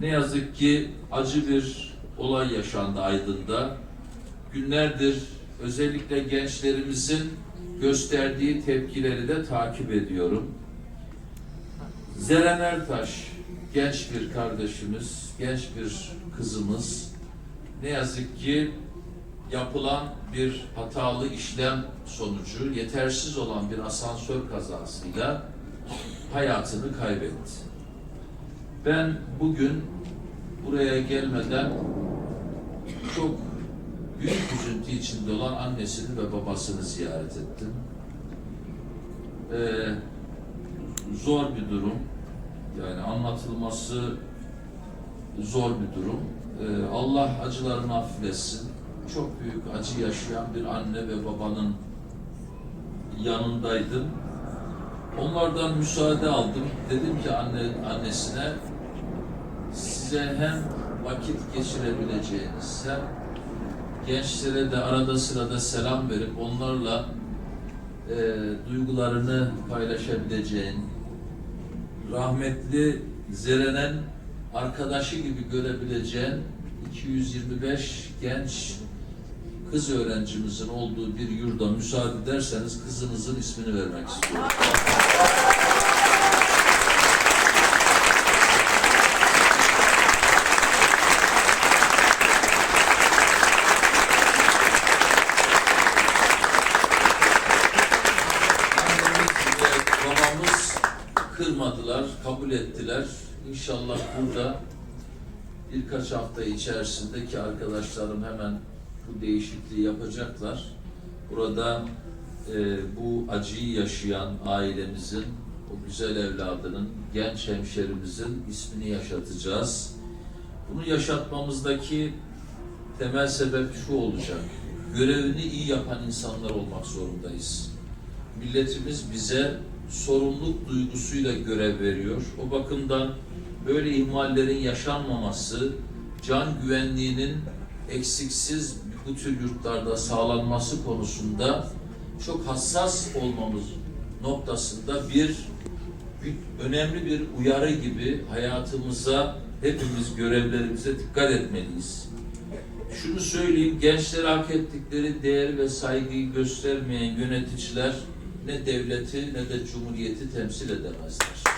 Ne yazık ki acı bir olay yaşandı Aydın'da. Günlerdir özellikle gençlerimizin gösterdiği tepkileri de takip ediyorum. Zeren Ertaş, genç bir kardeşimiz, genç bir kızımız. Ne yazık ki yapılan bir hatalı işlem sonucu yetersiz olan bir asansör kazasıyla hayatını kaybetti. Ben bugün buraya gelmeden çok büyük üzüntü içinde olan annesini ve babasını ziyaret ettim. Ee, zor bir durum. Yani anlatılması zor bir durum. Ee, Allah acılarını hafifletsin. Çok büyük acı yaşayan bir anne ve babanın yanındaydım. Onlardan müsaade aldım. Dedim ki anne annesine size hem vakit geçirebileceğiniz hem gençlere de arada sırada selam verip onlarla e, duygularını paylaşabileceğin rahmetli Zeren'in arkadaşı gibi görebileceğin 225 genç kız öğrencimizin olduğu bir yurda müsaade ederseniz kızınızın ismini vermek istiyorum. Babamız kırmadılar, kabul ettiler. İnşallah burada birkaç hafta içerisinde ki arkadaşlarım hemen bu değişikliği yapacaklar. Burada e, bu acıyı yaşayan ailemizin, o güzel evladının, genç hemşerimizin ismini yaşatacağız. Bunu yaşatmamızdaki temel sebep şu olacak. Görevini iyi yapan insanlar olmak zorundayız. Milletimiz bize sorumluluk duygusuyla görev veriyor. O bakımdan böyle ihmallerin yaşanmaması, can güvenliğinin eksiksiz bu tür yurtlarda sağlanması konusunda çok hassas olmamız noktasında bir, bir önemli bir uyarı gibi hayatımıza hepimiz görevlerimize dikkat etmeliyiz. Şunu söyleyeyim, gençlere hak ettikleri değer ve saygıyı göstermeyen yöneticiler ne devleti ne de cumhuriyeti temsil edemezler.